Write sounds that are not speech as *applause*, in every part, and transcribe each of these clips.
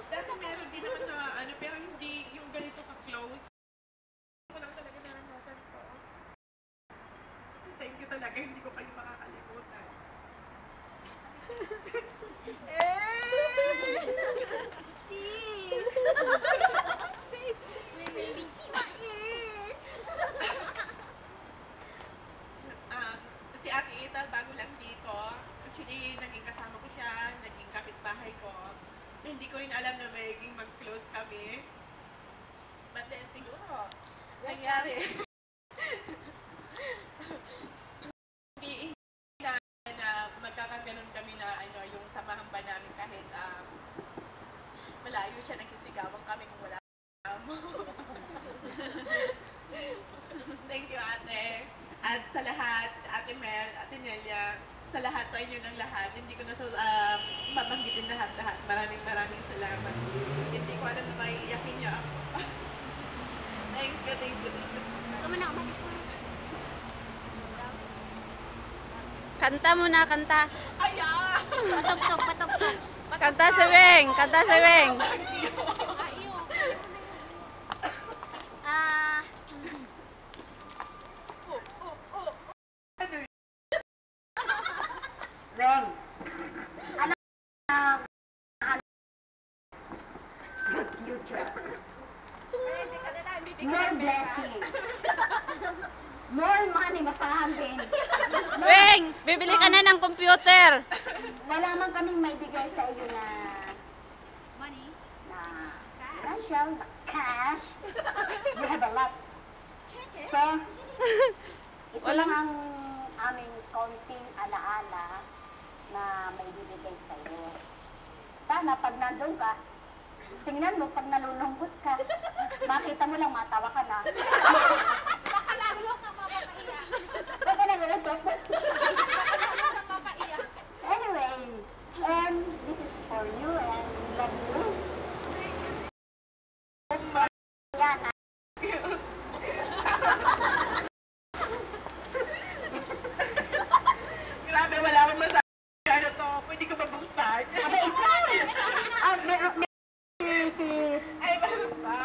Close Dati meron din naman na ano, pero hindi yung ganito ka-close. Ko lang talaga naranasan ko. Thank you talaga, hindi ko kayo makakalimutan. Cheese! Say cheese! Baby, mais! Um, si Ate Ita, bago lang dito. Actually, naging kasama ko siya, naging kapitbahay ko. Hindi ko rin alam na magiging mag-close kami. But then, siguro, nangyari. Hindi na, na magkakaganon kami na ano, yung samahan ba namin kahit um, malayo siya, nagsisigawan kami kung wala mo. *laughs* Thank you, ate. At sa lahat, ate Mel, ate Nelia, sa lahat, sa inyo ng lahat, hindi ko na sa, um, babanggitin lahat-lahat. Maraming maraming salamat. Hindi ko alam na maiiyakin niyo ako. *laughs* much. Tama na, mo. Kanta muna, kanta. Aya! Patugtog, patugtog. Kanta si Weng, kanta si Weng. Ayo. Ah, Ren, alam na ano, good future. More blessing. *laughs* More money, masahan din. *laughs* Weng, bibili ka na ng computer. Wala man kaming may bigay sa iyo na money. na financial, na cash. You have a lot. So, *laughs* ito lang ang aming konting alaala na may bibigay sa iyo. Sana pag nandun ka, tingnan mo pag nalulungkot ka, makita mo lang matawa ka na. Baka lalo ka mapapaiyak. Baka nalulungkot. Baka ka mapaiyak. anyway, and this is for you and love you. Yan, ah. Grabe, wala akong masabi. Ano to? Pwede ko ba bang start? Aba, ikaw. Ah, meron, meron si Ay, basta.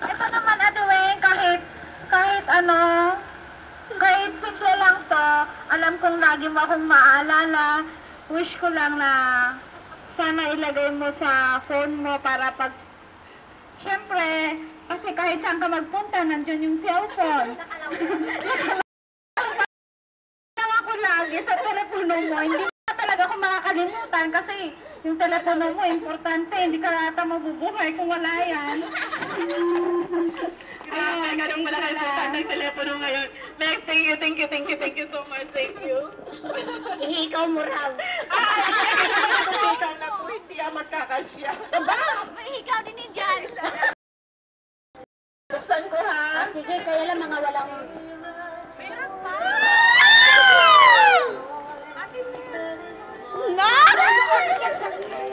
Ito naman, Adueng, kahit, ano, kahit simple lang to, alam kong lagi mo akong maalala. Wish ko lang na sana ilagay mo sa phone mo para pag... Siyempre, kasi kahit saan ka magpunta, nandyan yung cellphone. lang *laughs* ako lagi sa telepono mo, hindi ka talaga ako makakalimutan kasi yung telepono mo importante, hindi ka ata mabubuhay kung wala yan. *laughs* Grabe, ganun pala kayo sa ng telepono ngayon. Next, thank you, thank you, thank you, thank you so much. Thank you. Ihikaw mo raw. Ikaw na po, hindi yan magkakasya. *laughs* May higaw din din dyan. Buksan ko ha. Ah, sige, kaya lang mga walang...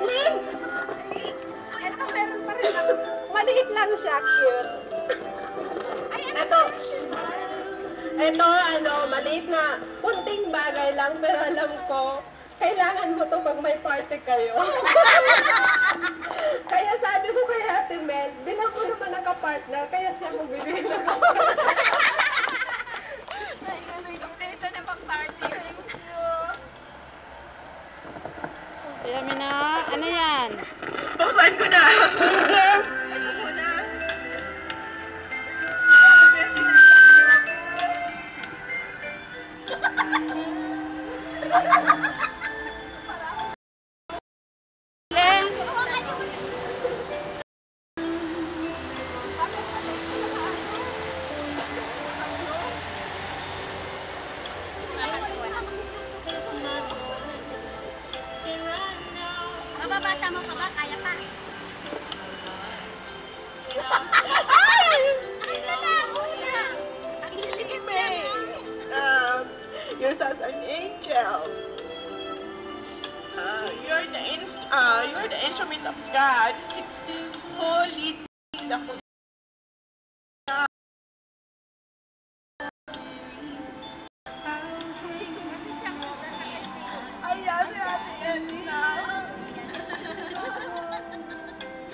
Link! Ito, meron pa rin. Maliit lang siya, cute. Ito. Ito, ano, maliit na, kunting bagay lang, pero alam ko, kailangan mo to pag may party kayo. *laughs* kaya sabi ko kay Ate Mel, bilang ko naman naka-partner, kaya siya magbibigay ng Ito na pang party. Ayan mo na. Ano yan? Buksan ko na. Len, *laughs* Mababasa mo pa ba? Kaya pa. Ay, na. um, you're such an angel. Uh, you're the inst- uh, you're the instrument of God. It's the holy thing, the holy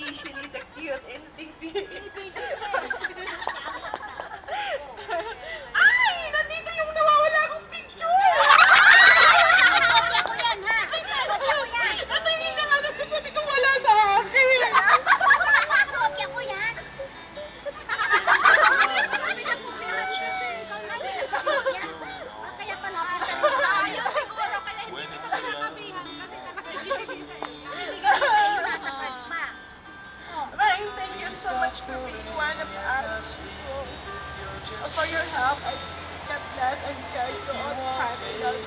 Especially the cute instinct. Your help, God bless and guide you all the time. I love you.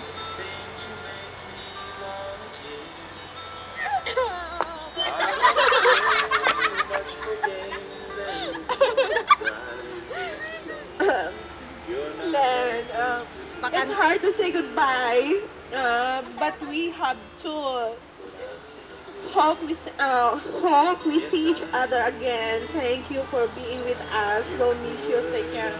Len, um, it's hard to say goodbye, uh, but we have to hope we, uh, hope we see each other again. Thank you for being with us. We'll miss you. Take care.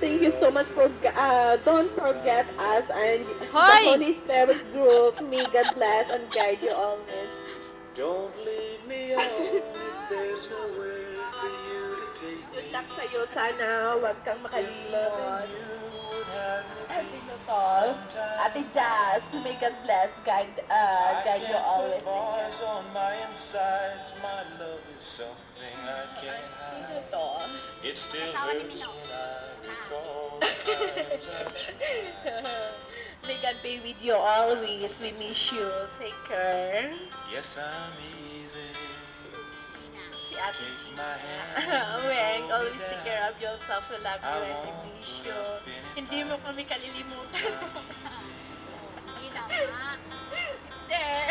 Thank you so much for, uh, don't forget us and the Hoy! Holy Spirit group. May God bless and guide you always. Don't leave me on if there's no way for you to take me. Good luck sa'yo. Sana huwag kang makalimot. You would have me Sino to? Ate Jazz, may God bless, guide, uh, guide you always. the bars on my insides. My love is something I can't Sino hide. to? It still Asawa ni hurts Mino. when I recall the times that you May God be with you always. We miss you. Take care. Yes, I'm easy. Si Ate *laughs* hand. Weng, always take care of yourself. We love you I and won't miss you. Hindi mo kami kalilimutan. Tama. There.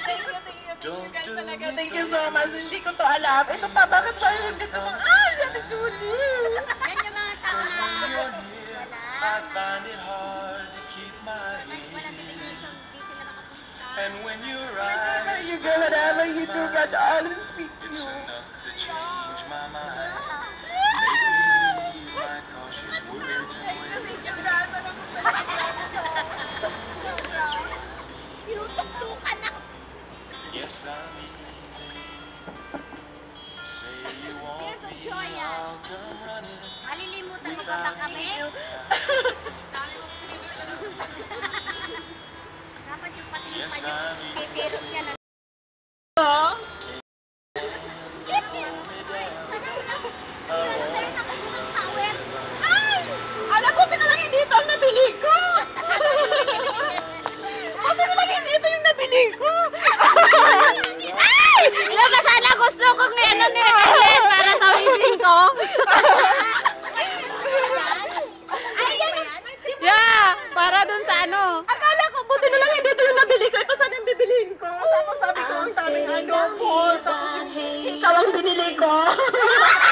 thank you, thank you, thank you guys talaga. Thank you so much. Hindi ko to alam. Ito pa, bakit tayo hindi ko mga, ay, Ate Julie. Yan yung mga tao na you're And when your Wherever eyes you go, whatever you do, God always speak to It's you. enough to change my mind. Make my cautious words and ways. Yes, I'm easy. Say you want me. I'll come running. Malilimutan mo ba kami? *laughs* pati Yes, pa ikaw ang binili ko. *laughs*